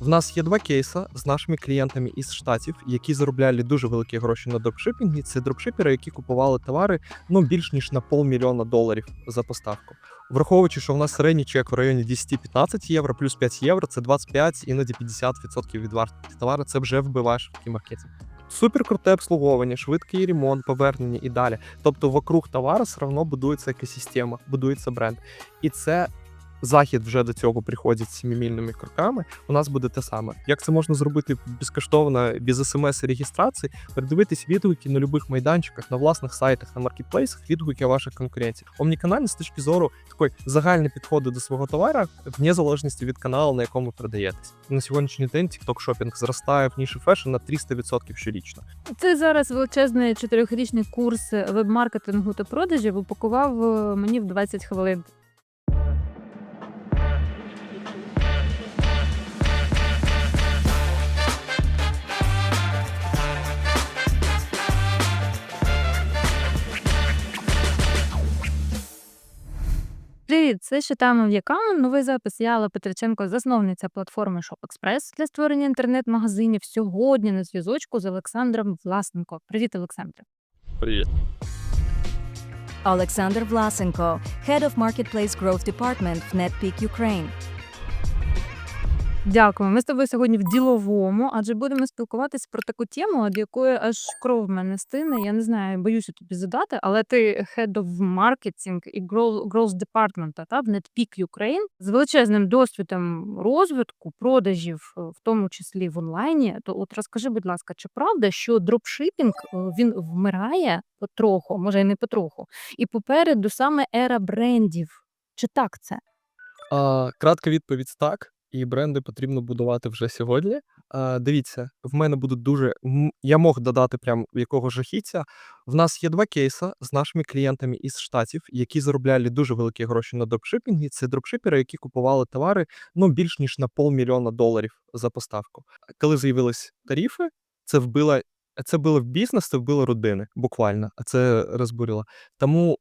В нас є два кейси з нашими клієнтами із штатів, які заробляли дуже великі гроші на дропшипінгі. Це дропшипери, які купували товари ну більш ніж на полмільйона доларів за поставку. Враховуючи, що в нас середній чек в районі 10-15 євро, плюс 5 євро, це 25, іноді 50% від вартості товару. Це вже вбиваєш в маркетинг. Супер круте обслуговування, швидкий ремонт, повернення і далі. Тобто, вокруг товару все одно будується екосистема, будується бренд. І це захід вже до цього приходить сімімільними кроками. У нас буде те саме. Як це можна зробити безкоштовно, без смс і реєстрації? Передивитись відгуки на будь-яких майданчиках, на власних сайтах, на маркетплейсах, відгуки ваших конкурентів. Омніканальні з точки зору такої загальні підходи до свого товара, вне залежності від каналу, на якому продаєтесь. На сьогоднішній день TikTok шопінг зростає в ніші фешн на 300% щорічно. Це зараз величезний чотирьохрічний курс веб-маркетингу та продажів упакував е, мені в 20 хвилин. Привіт, це Шитаємо в Якам. Новий запис. Я Алла Петриченко, засновниця платформи ShopExpress для створення інтернет-магазинів. Сьогодні на зв'язочку з Олександром Власенко. Привіт, Олександре. Привіт. Олександр Власенко, Head of Marketplace Growth Department в NetPeak Ukraine. Дякую. Ми з тобою сьогодні в діловому, адже будемо спілкуватись про таку тему, від якої аж кров в мене стине. Я не знаю, боюся тобі задати, але ти Head of Marketing і Grow- Growth Department та, в NetPeak Ukraine з величезним досвідом розвитку, продажів, е, в тому числі в онлайні. То от розкажи, будь ласка, чи правда, що дропшипінг е, він вмирає потроху, може й не потроху, і попереду саме ера брендів. Чи так це? А, кратка відповідь так. І бренди потрібно будувати вже сьогодні. А, дивіться, в мене будуть дуже. Я мог додати прям якого жахіття. В нас є два кейси з нашими клієнтами із штатів, які заробляли дуже великі гроші на дропшипінгі. Це дропшипери, які купували товари ну більш ніж на полмільйона доларів за поставку. Коли з'явились тарифи, це вбило. Це було в бізнес, це вбило родини, буквально, а це розбурило. Тому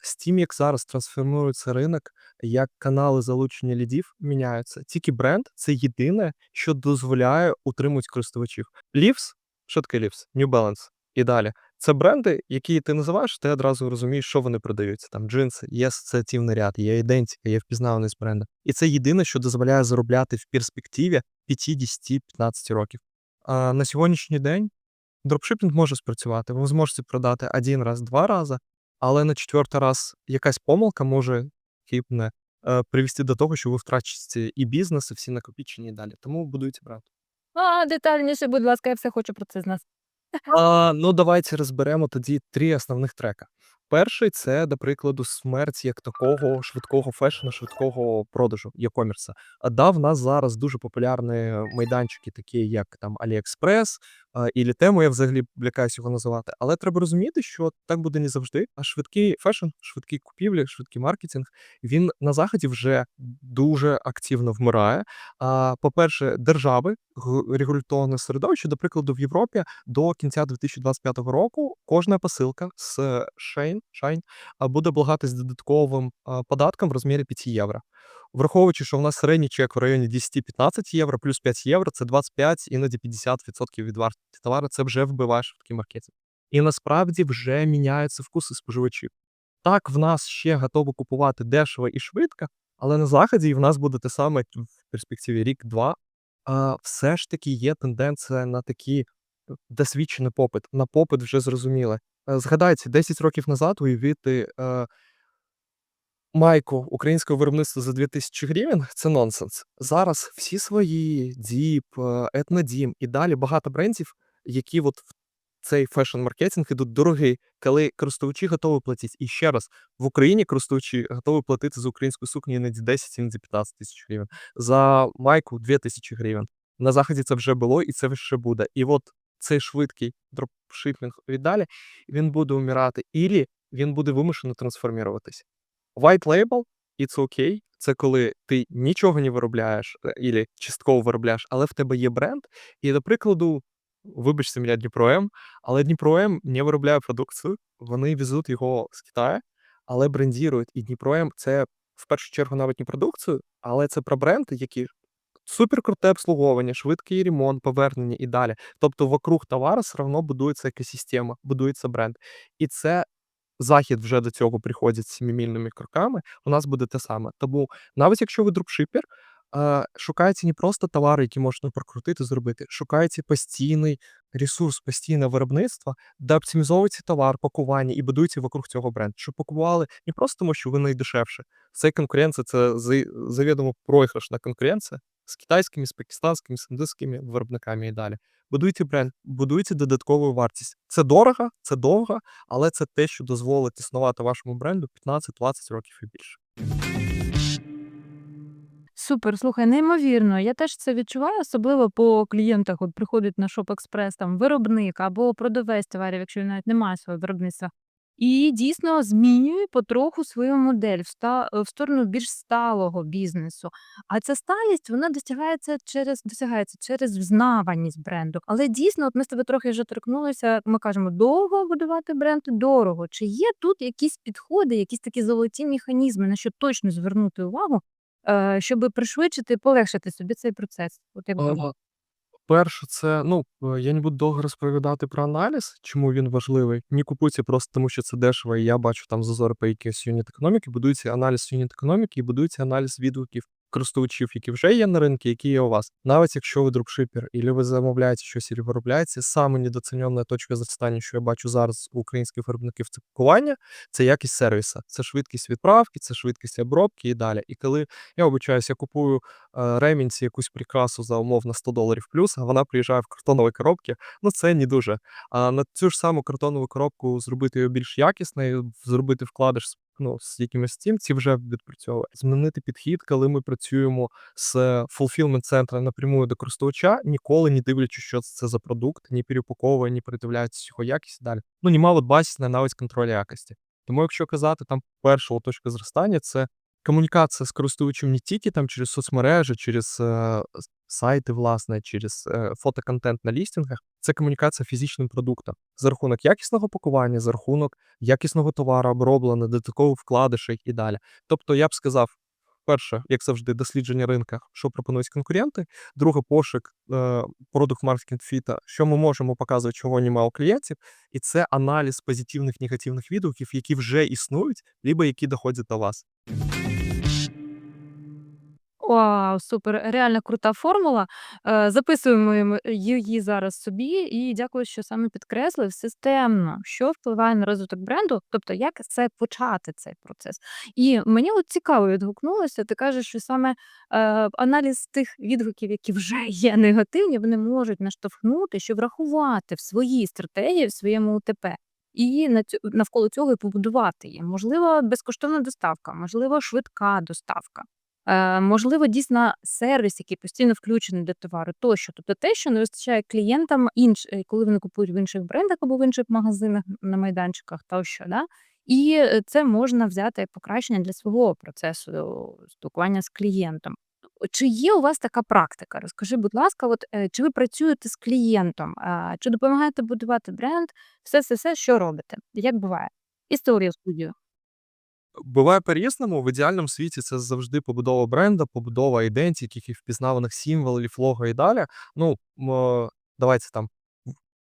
з тим, як зараз трансформується ринок, як канали залучення лідів міняються. Тільки бренд це єдине, що дозволяє утримувати користувачів. Leaves, що таке Leaves? New Balance і далі. Це бренди, які ти називаєш, ти одразу розумієш, що вони продаються. Там джинси, є асоціативний ряд, є ідентика, є впізнаваність бренду. І це єдине, що дозволяє заробляти в перспективі 5-10-15 років. А на сьогоднішній день дропшипінг може спрацювати. Ви зможете продати один раз, два рази, але на четвертий раз якась помилка може хибне е, привести до того, що ви втрачите і бізнес, і всі накопічені і далі. Тому будуйте брати. А, детальніше, будь ласка, я все хочу про це знати. А, ну, давайте розберемо тоді три основних трека. Перший це, до прикладу, смерть як такого швидкого фешну, швидкого продажу, e-commerce. А да, в нас зараз дуже популярні майданчики, такі як там AliExpress, і тему я взагалі лякаюсь його називати. Але треба розуміти, що так буде не завжди. А швидкий фешн, швидкі купівлі, швидкий маркетинг, він на заході вже дуже активно вмирає. А по-перше, держави, регуляторне середовище, до прикладу, в Європі до кінця 2025 року кожна посилка з Shine, Shine буде облагатись додатковим податком в розмірі 5 євро. Враховуючи, що в нас середній чек в районі 10-15 євро, плюс 5 євро, це 25, іноді 50% від вартості товару, це вже вбиває швидкий маркетинг. І насправді вже міняються вкуси споживачів. Так, в нас ще готово купувати дешево і швидко, але на заході в нас буде те саме в перспективі рік-два. Все ж таки є тенденція на такий е, досвідчений попит. На попит вже зрозуміло. Е, Згадайте, 10 років назад уявити е, майку українського виробництва за 2000 гривень це нонсенс. Зараз всі свої Діп, Етнодім і далі багато брендів, які от в цей фешн-маркетинг ідуть дорогий, коли користувачі готові платити. І ще раз, в Україні користувачі готові платити за українську сукню іноді 10, іноді 15 тисяч гривень. За майку 2 тисячі гривень. На заході це вже було і це ще буде. І от цей швидкий дропшипінг і далі він буде умирати, ілі він буде вимушено трансформуватись. White label – it's okay. Це коли ти нічого не виробляєш, е, ілі частково виробляєш, але в тебе є бренд. І, до прикладу, вибачте мене Дніпром, але Дніпром не виробляє продукцію, вони везуть його з Китаю, але брендірують. І Дніпром це в першу чергу навіть не продукцію, але це про бренд, який суперкруте обслуговування, швидкий ремонт, повернення і далі. Тобто вокруг товару все одно будується екосистема, будується бренд. І це захід вже до цього приходить сімімільними кроками. У нас буде те саме. Тому навіть якщо ви дропшипер, шукається не просто товари, які можна прокрутити, зробити. Шукається постійний ресурс, постійне виробництво, де оптимізовується товар, пакування і будується вокруг цього бренд. Щоб пакували не просто тому, що ви найдешевше. Це конкуренція, це за- завідомо програшна конкуренція з китайськими, з пакистанськими, з індійськими виробниками і далі. Будуйте бренд, будуйте додаткову вартість. Це дорого, це довго, але це те, що дозволить існувати вашому бренду 15-20 років і більше. Супер, слухай, неймовірно. Я теж це відчуваю, особливо по клієнтах. От приходить на Shop Express там виробник або продавець товарів, якщо він навіть не має свого виробництва. І дійсно змінює потроху свою модель в, ста, в сторону більш сталого бізнесу. А ця сталість вона досягається через досягається через взнаваність бренду. Але дійсно, от ми з тобою трохи вже торкнулися. Ми кажемо, довго будувати бренд дорого. Чи є тут якісь підходи, якісь такі золоті механізми, на що точно звернути увагу, е, щоб пришвидшити, полегшити собі цей процес? От як. Перше, це ну е, я не буду довго розповідати про аналіз, чому він важливий. Ні купуйте просто тому, що це дешево, і я бачу там зазори по якійсь юніт економіки. Будується аналіз юніт економіки і будується аналіз відгуків користувачів, які вже є на ринку, які є у вас. Навіть якщо ви дропшипер, і ви замовляєте щось і виробляєте, саме недооцінена точка зростання, що я бачу зараз у українських виробників, це пакування, це якість сервіса, це швидкість відправки, це швидкість обробки і далі. І коли я обичаюсь, я купую е, ремінці якусь прикрасу за умовно 100 доларів плюс, а вона приїжджає в картоновій коробці, ну це не дуже. А на цю ж саму картонову коробку зробити її більш якісною, зробити вкладиш ну, з якимось тим, ці вже відпрацьовує. Змінити підхід, коли ми працюємо з fulfillment центра напряму до користувача, ніколи не дивлячись, що це за продукт, ні переупаковує, ні придивляється його якість і далі. Ну, німало бачить на навіть контроль якості. Тому, якщо казати там перша точка зростання, це комунікація з користувачем не тільки там через соцмережі, через е, сайти, власне, через е, фотоконтент на лістингах. Це комунікація фізичним продуктом за рахунок якісного пакування, за рахунок якісного товару, оброблено, додаткових вкладишей і далі. Тобто, я б сказав, перше, як завжди, дослідження ринка, що пропонують конкуренти. Друге, пошук е, продукт маркетинг фіта, що ми можемо показувати, чого немає у клієнтів, і це аналіз позитивних негативних відгуків, які вже існують, либо які доходять до вас. Вау, супер! Реально крута формула. Е, записуємо її зараз собі, і дякую, що саме підкреслив системно, що впливає на розвиток бренду, тобто як це почати цей процес. І мені от цікаво відгукнулося. Ти кажеш, що саме е, аналіз тих відгуків, які вже є негативні, вони можуть наштовхнути, щоб врахувати в своїй стратегії, в своєму УТП. І на цю, навколо цього і побудувати її. Можливо, безкоштовна доставка, можливо, швидка доставка. Е, можливо, дійсно сервіс, який постійно включений до товару, тощо. Тобто те, що не вистачає клієнтам, інш, е, коли вони купують в інших брендах або в інших магазинах на майданчиках, тощо. Да? І е, це можна взяти як покращення для свого процесу спілкування з клієнтом. Чи є у вас така практика? Розкажи, будь ласка, от чи ви працюєте з клієнтом, чи допомагаєте будувати бренд? Все, все, все, що робите? Як буває? Історія студію. Буває по-різному. В ідеальному світі це завжди побудова бренда, побудова ідентики, впізнаваних символів, лого і далі. Ну, м, е, давайте там.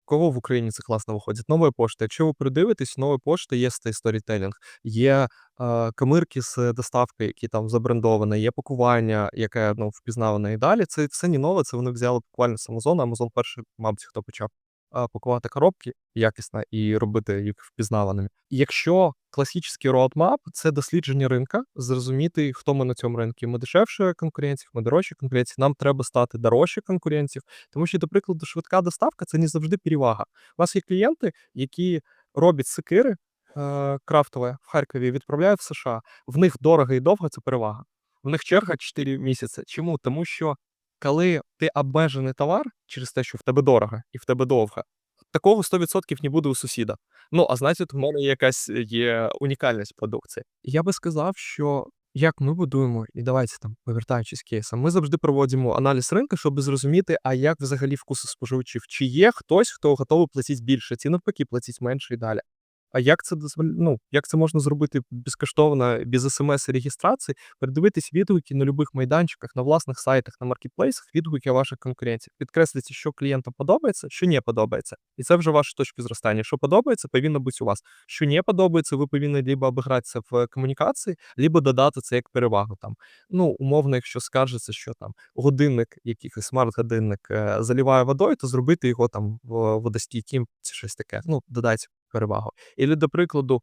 Кого в Україні це класно виходить? Нова пошта. Якщо ви придивитесь, нова пошта є цей сторітелінг, є е, камирки з доставки, які там забрендовані, є пакування, яке ну, впізнаване і далі. Це все не нове, це вони взяли буквально з Амазону. Амазон перший, мабуть, хто почав пакувати коробки якісно і робити їх впізнаваними. Якщо класичний роадмап – це дослідження ринка, зрозуміти, хто ми на цьому ринку. Ми дешевше конкуренців, ми дорожчі конкуренців. Нам треба стати дорожче конкуренців, тому що, до прикладу, швидка доставка це не завжди перевага. У вас є клієнти, які роблять секири е, крафтові в Харкові, відправляють в США. В них дорого і довго це перевага. В них черга 4 місяці. Чому? Тому що коли ти обмежений товар через те, що в тебе дорого і в тебе довго, такого 100% не буде у сусіда. Ну, а значить, в мене якась є унікальність продукції. Я би сказав, що як ми будуємо, і давайте там, повертаючись кейсом, ми завжди проводимо аналіз ринку, щоб зрозуміти, а як взагалі вкуси споживачів, чи є хтось, хто готовий платити більше, ці навпаки платить менше і далі. А як це дозволя... ну, як це можна зробити безкоштовно, без смс і реєстрації? Передивитись відгуки на любих майданчиках, на власних сайтах, на маркетплейсах, відгуки ваших конкурентів. Підкреслити, що клієнту подобається, що не подобається. І це вже ваші точки зростання. Що подобається, повинно бути у вас. Що не подобається, ви повинні либо обігратися в комунікації, либо додати це як перевагу. Там ну умовно, якщо скажеться, що там годинник, якийсь смарт-годинник е, заліває водою, то зробити його там в- водостійким чи щось таке. Ну додайте перевагу. І до прикладу,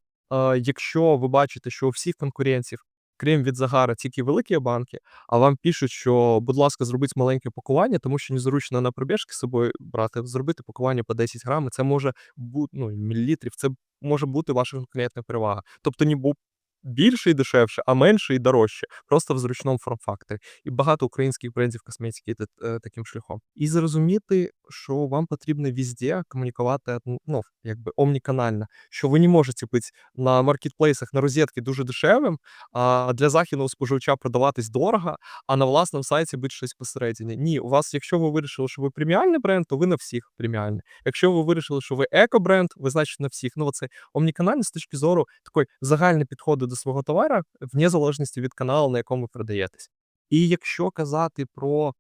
якщо ви бачите, що у всіх конкурентів, крім від Загара, тільки великі банки, а вам пишуть, що, будь ласка, зробіть маленьке пакування, тому що незручно на пробіжки з собою брати, зробити пакування по 10 грам, і це може бути ну, мілілітрів, це може бути ваша конкурентна перевага. Тобто був більше і дешевше, а менше і дорожче, просто в зручному форм-факторі. І багато українських брендів косметики йде таким шляхом. І зрозуміти, що вам потрібно везде комунікувати ну, якби омніканально, що ви не можете бути на маркетплейсах на розетки дуже дешевим, а для західного споживача продаватись дорого, а на власному сайті бути щось посередині. Ні, у вас, якщо ви вирішили, що ви преміальний бренд, то ви на всіх преміальний. Якщо ви вирішили, що ви еко-бренд, ви значить на всіх. Ну, це омніканальність з точки зору такої загальної підходу до свого товару, вне залежності від каналу, на якому ви продаєтесь. І якщо казати про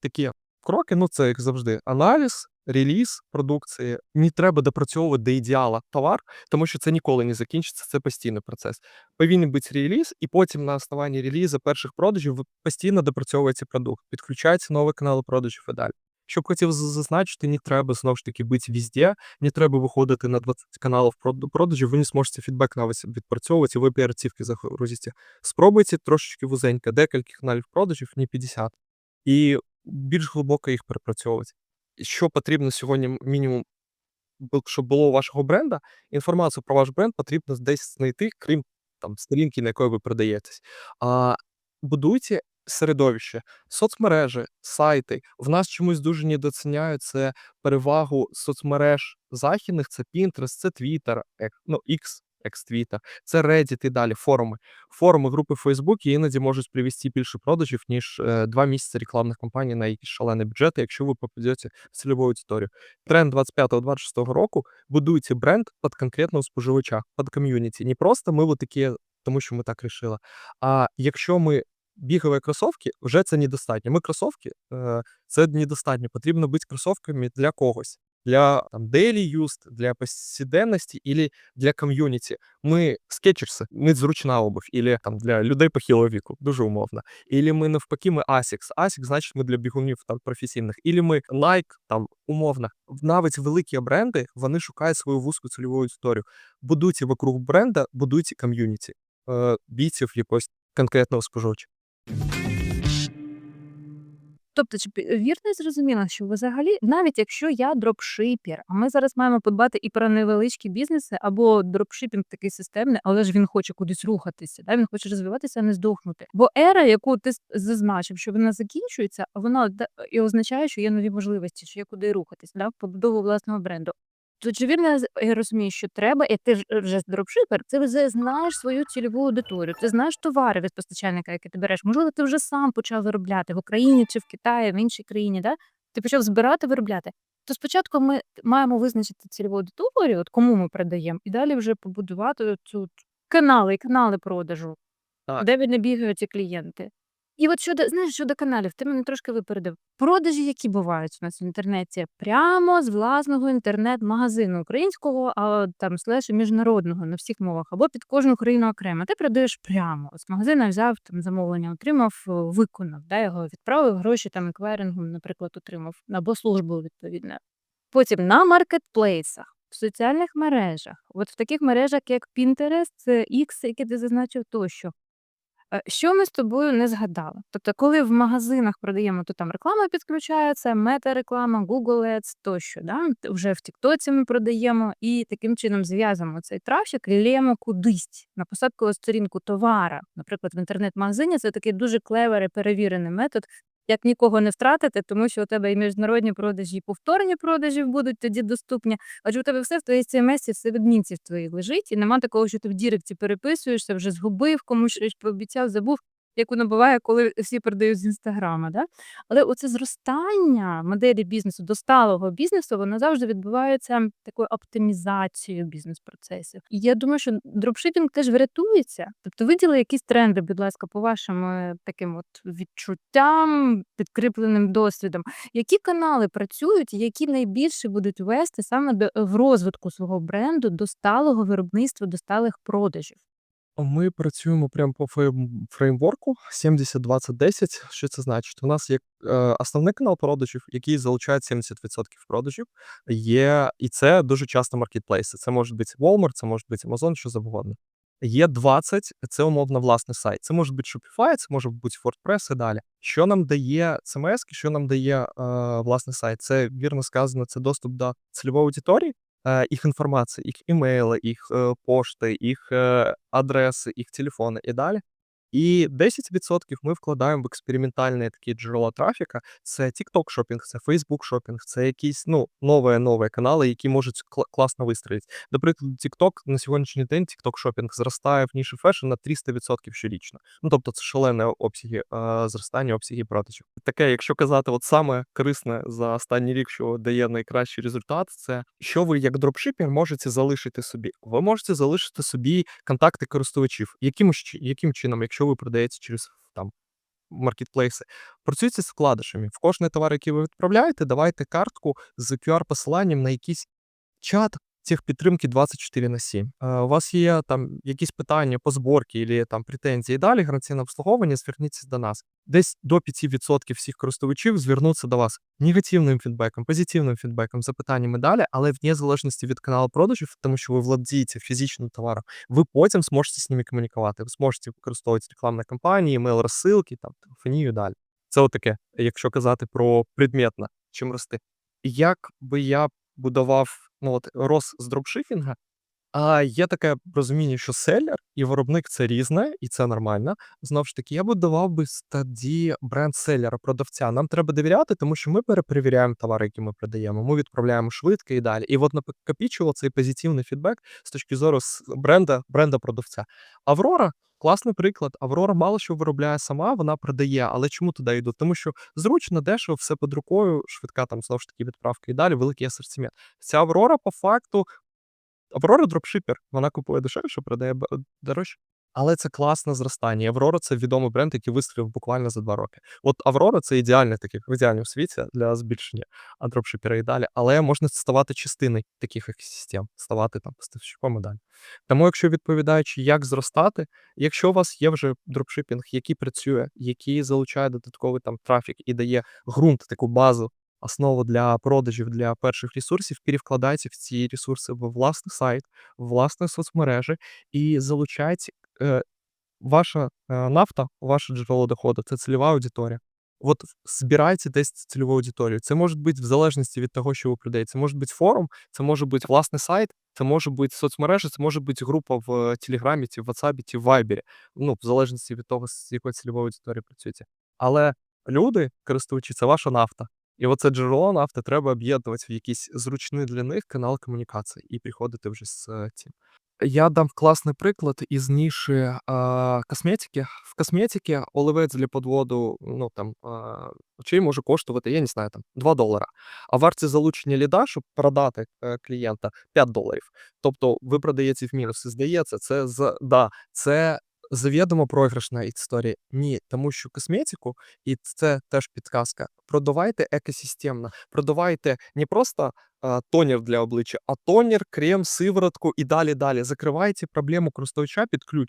такі кроки, ну це як завжди, аналіз, реліз продукції. Не треба допрацьовувати до ідеала товар, тому що це ніколи не закінчиться, це постійний процес. Повинен бути реліз, і потім на основанні релізу перших продажів ви постійно допрацьовуєте продукт, підключаєте нові канали продажів і далі. Що хотів зазначити, не треба знову ж таки бути везде, не треба виходити на 20 каналів прод- продажів, ви не зможете фідбек навіть відпрацьовувати, ви оперативки загрузите. Спробуйте трошечки вузенько, декілька каналів продажів, не 50, і більш глибоко їх перепрацьовувати. Що потрібно сьогодні мінімум, щоб було у вашого бренда, інформацію про ваш бренд потрібно десь знайти, крім там сторінки, на якої ви продаєтесь. А будуйте середовище, соцмережі, сайти. В нас чомусь дуже недооціняють це перевагу соцмереж західних, це Pinterest, це Twitter, ну, X, екс-Twitter, це Reddit і далі, форуми. Форуми групи Facebook іноді можуть привести більше продажів, ніж е, два місяці рекламних кампаній на якісь шалені бюджети, якщо ви попадете в цільову аудиторію. Тренд 25-26 року будуйте бренд під конкретного споживача, під ком'юніті. Не просто ми от такі, тому що ми так рішили. А якщо ми бігові кросовки, вже це недостатньо. Ми кросовки, е, це недостатньо. Потрібно бути кросовками для когось. Для там daily use, для повсякденності і для ком'юніті. Ми скетчерси, ми зручна обувь, і там для людей похилого віку, дуже умовно. Ілі ми навпаки, ми Asics. Asics, значить, ми для бігунів там професійних. Ілі ми Nike, там умовно. Навіть великі бренди вони шукають свою вузьку цільову аудиторію. Будуйте вокруг бренда, будуйте ком'юніті. Е, бійців якогось конкретного споживача. Тобто, чи пі- вірно я зрозуміла, що взагалі, навіть якщо я дропшипер, а ми зараз маємо подбати і про невеличкі бізнеси, або дропшипінг такий системний, але ж він хоче кудись рухатися, да? він хоче розвиватися, а не здохнути. Бо ера, яку ти зазначив, що вона закінчується, вона і означає, що є нові можливості, що є куди рухатись, да? побудову власного бренду. То чи вірно я розумію, що треба, і ти ж вже дропшипер, ти вже знаєш свою цільову аудиторію, ти знаєш товари від постачальника, які ти береш. Можливо, ти вже сам почав виробляти в Україні чи в Китаї, в іншій країні, да? ти почав збирати, виробляти. То спочатку ми маємо визначити цільову аудиторію, от кому ми продаємо, і далі вже побудувати цю канали, канали продажу, Так. де не бігають ці клієнти. І от щодо, знаєш, щодо каналів, ти мене трошки випередив. Продажі, які бувають у нас в інтернеті, прямо з власного інтернет-магазину українського, а там слеш міжнародного на всіх мовах, або під кожну країну окремо. Ти продаєш прямо. З магазина взяв там замовлення, отримав, е, виконав, да, його відправив, гроші там еквайрингом, наприклад, отримав, або службу відповідно. Потім на маркетплейсах, в соціальних мережах, от в таких мережах, як Pinterest, X, які ти зазначив тощо. Е, Що ми з тобою не згадали? Тобто, коли в магазинах продаємо, то там реклама підключається, мета-реклама, Google Ads тощо. Да? Вже в Тіктоці ми продаємо і таким чином зв'язуємо цей трафік, лємо кудись на посадкову сторінку товара. Наприклад, в інтернет-магазині це такий дуже клеверий перевірений метод, як нікого не втратити, тому що у тебе і міжнародні продажі, і повторні продажі будуть тоді доступні. Адже у тебе все в твоїй CMS, все в адмінці твоїх лежить, і нема такого, що ти в Діректі переписуєшся, вже згубив, комусь щось пообіцяв, забув. Яку набуває, коли всі передають з інстаграма. Да? Але оце зростання моделі бізнесу до сталого бізнесу, воно завжди відбувається такою оптимізацією бізнес-процесів. І я думаю, що дропшипінг теж врятується. Тобто виділи якісь тренди, будь ласка, по вашим е, таким от відчуттям, підкріпленим досвідом. Які канали працюють, які найбільше будуть вести саме до в розвитку свого бренду до сталого виробництва, до сталих продажів? Ми працюємо прямо по фрейм- фреймворку 70-20-10. Що це значить? У нас є е, основний канал продажів, який залучає 70% продажів. Є, і це дуже часто маркетплейси. Це може бути Walmart, це може бути Amazon, що завгодно. Є 20, це умовно власний сайт. Це може бути Shopify, це може бути WordPress і далі. Що нам дає CMS, що нам дає е, власний сайт? Це вірно сказано, це доступ до цільової аудиторії, е, їх інформації, їх імейли, їх е, пошти, їх е, адреси, їх телефони і далі. І 10% ми вкладаємо в експериментальні такі джерела трафіка. Це TikTok шопінг, це Facebook шопінг, це якісь ну нові нові канали, які можуть кла- класно вистрілити. До прикладу, TikTok на сьогоднішній день TikTok шопінг зростає в ніші фешн на 300% щорічно. Ну тобто це шалені обсяги е, зростання, обсяги продажів. Таке, якщо казати, от саме корисне за останній рік, що дає найкращий результат, це що ви як дропшипер можете залишити собі. Ви можете залишити собі контакти користувачів. Яким, яким чином, якщо ви продаєте через там маркетплейси, працюйте з вкладишами. В кожний товар, який ви відправляєте, давайте картку з QR-посиланням на якийсь чат техпідтримки 24 на 7. Е, У вас є там якісь питання по зборці або там претензії далі, гарантійне обслуговування, зверніться до нас. Десь до 5% всіх користувачів звернуться до вас негативним фідбеком, позитивним фідбеком, запитаннями далі, але вне залежності від каналу продажів, тому що ви владієте фізичним товаром, ви потім зможете з ними комунікувати. Ви зможете використовувати рекламні кампанії, емейл розсилки, там телефонію далі. Це отаке, якщо казати про предметно, чим рости. Як би я будував ну от рос з дропшипінга, а є таке розуміння, що селлер і виробник це різне, і це нормально. Знову ж таки, я би с- тоді бренд селлера, продавця. Нам треба довіряти, тому що ми перепровіряємо товари, які ми продаємо. Ми відправляємо швидко і далі. І от накопічував цей позитивний фідбек з точки зору бренда, бренда продавця. Аврора. Класний приклад. Аврора мало що виробляє сама, вона продає. Але чому туди йдуть? Тому що зручно, дешево, все під рукою, швидка там знову ж таки відправка і далі, великий асортимент. Ця Аврора по факту Аврора дропшипер, вона купує дешевше, продає б- дорожче. Але це класне зростання. Аврора це відомий бренд, який вистрілив буквально за два роки. От Аврора це ідеальний такий в ідеальному світі для збільшення а дропшипера і далі. Але можна ставати частиною таких екосистем, ставати там поставщиком і далі. Тому, якщо відповідаючи, як зростати, якщо у вас є вже дропшипінг, який працює, який залучає додатковий там трафік і дає ґрунт, таку базу, основу для продажів для перших ресурсів, перевкладайте в ці ресурси в власний сайт, в власні соцмережі і залучайте е, ваша е, нафта, ваше джерело доходу це цільова аудиторія. От збирайте десь цільову аудиторію. Це може бути в залежності від того, що ви продаєте. Це може бути форум, це може бути власний сайт, це може бути соцмережа, це може бути група в Телеграмі, ті в WhatsApp, ті в Вайбері. Ну, в залежності від того, з якою цільовою аудиторією працюєте. Але люди, користувачі, це ваша нафта. І оце джерело нафти треба об'єднувати в якийсь зручний для них канал комунікації і приходити вже з е, цим. Я дам класний приклад із ніші а, косметики. В косметиці оливець для подводу ну, там, а, очей може коштувати, я не знаю, там 2 долара. А вартість залучення ліда, щоб продати е, клієнта 5 доларів. Тобто ви продаєте в мінус. І здається, це да, це завідомо програшна історія. Ні, тому що косметику, і це теж підказка. Продавайте екосистемно, продавайте не просто а, тонер для обличчя, а тонер, крем, сиворотку і далі далі. Закривайте проблему користувача під ключ.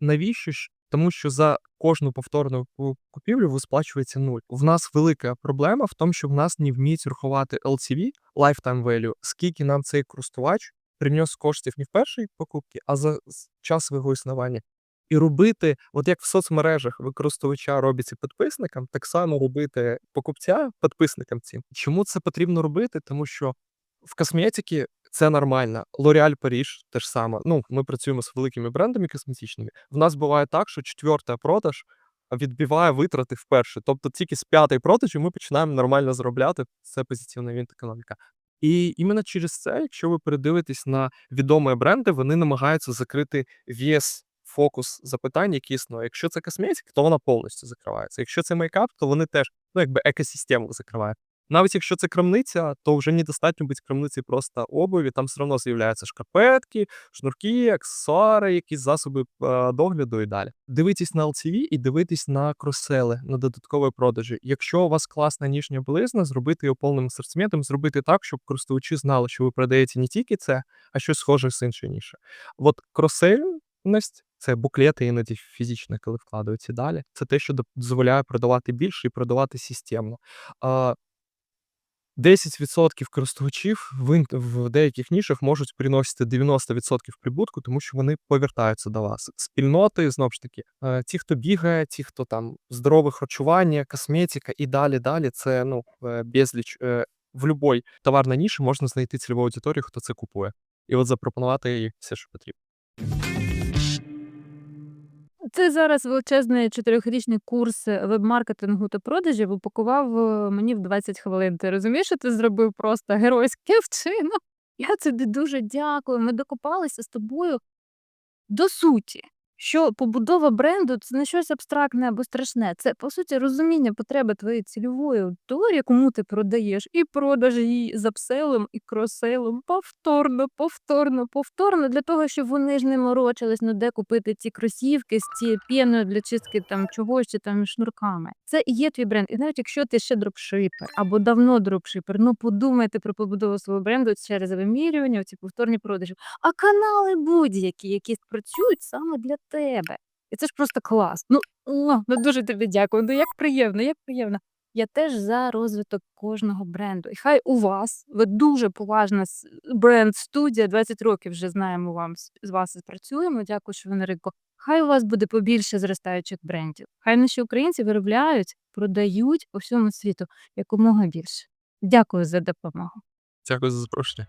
Навіщо ж? Тому що за кожну повторну купівлю ви сплачуєте нуль. В нас велика проблема в тому, що в нас не вміють рахувати LTV, lifetime value, скільки нам цей користувач приніс коштів не в першій покупці, а за час свого існування. І робити, от як в соцмережах ви користувача робите підписникам, так само робити покупця підписникам цим. Чому це потрібно робити? Тому що в косметиці це нормально. L'Oréal Париж теж саме. Ну, ми працюємо з великими брендами косметичними. В нас буває так, що четверта продаж відбиває витрати вперше. Тобто тільки з п'ятої продажі ми починаємо нормально заробляти. Це позитивна він економіка. І іменно через це, якщо ви передивитесь на відомі бренди, вони намагаються закрити вес фокус запитань, які існує. Якщо це косметика, то вона повністю закривається. Якщо це мейкап, то вони теж ну, якби екосистему закривають. Навіть якщо це крамниця, то вже недостатньо бути крамниці просто обуві, там все одно з'являються шкарпетки, шнурки, аксесуари, якісь засоби е, догляду і далі. Дивитесь на LTV і дивитесь на кросели, на додаткові продажі. Якщо у вас класна ніжня білизна, зробити його повним асортиментом, зробити так, щоб користувачі знали, що ви продаєте не тільки це, а щось схоже з іншої ніші. От кросельність це буклети іноді фізично, коли вкладаються далі. Це те, що дозволяє продавати більше і продавати системно. А, 10% користувачів в, деяких нішах можуть приносити 90% прибутку, тому що вони повертаються до вас. Спільноти, знову ж таки, е, ті, хто бігає, ті, хто там здорове харчування, косметика і далі, далі. Це ну е, безліч. е, В будь-якій товарній ніші можна знайти цільову аудиторію, хто це купує, і от запропонувати їй все, що потрібно. Ти зараз величезний чотирьохрічний курс е, веб-маркетингу та продажів упакував е, мені в 20 хвилин. Ти розумієш, що ти зробив просто геройський вчинок? Я тобі дуже дякую. Ми докопалися з тобою до суті. Що побудова бренду це не щось абстрактне або страшне. Це по суті розуміння потреби твоєї цільової аудиторії, кому ти продаєш, і продаж її з апселем і кроселем повторно, повторно, повторно, для того, щоб вони ж не морочились, ну де купити ці кросівки з цією піною для чистки там чогось чи там шнурками. Це і є твій бренд. І навіть якщо ти ще дропшипер або давно дропшипер, ну подумайте про побудову свого бренду через вимірювання, ці повторні продажі. А канали будь-які, які працюють саме для тебе. І це ж просто клас. Ну, о, ну дуже тобі дякую. Ну як приємно, як приємно. Я теж за розвиток кожного бренду. І хай у вас ви дуже поважна бренд студія. 20 років вже знаємо вам з вас і працюємо. Дякую, що ви на ринку. Хай у вас буде побільше зростаючих брендів. Хай наші українці виробляють, продають по всьому світу якомога більше. Дякую за допомогу. Дякую за запрошення.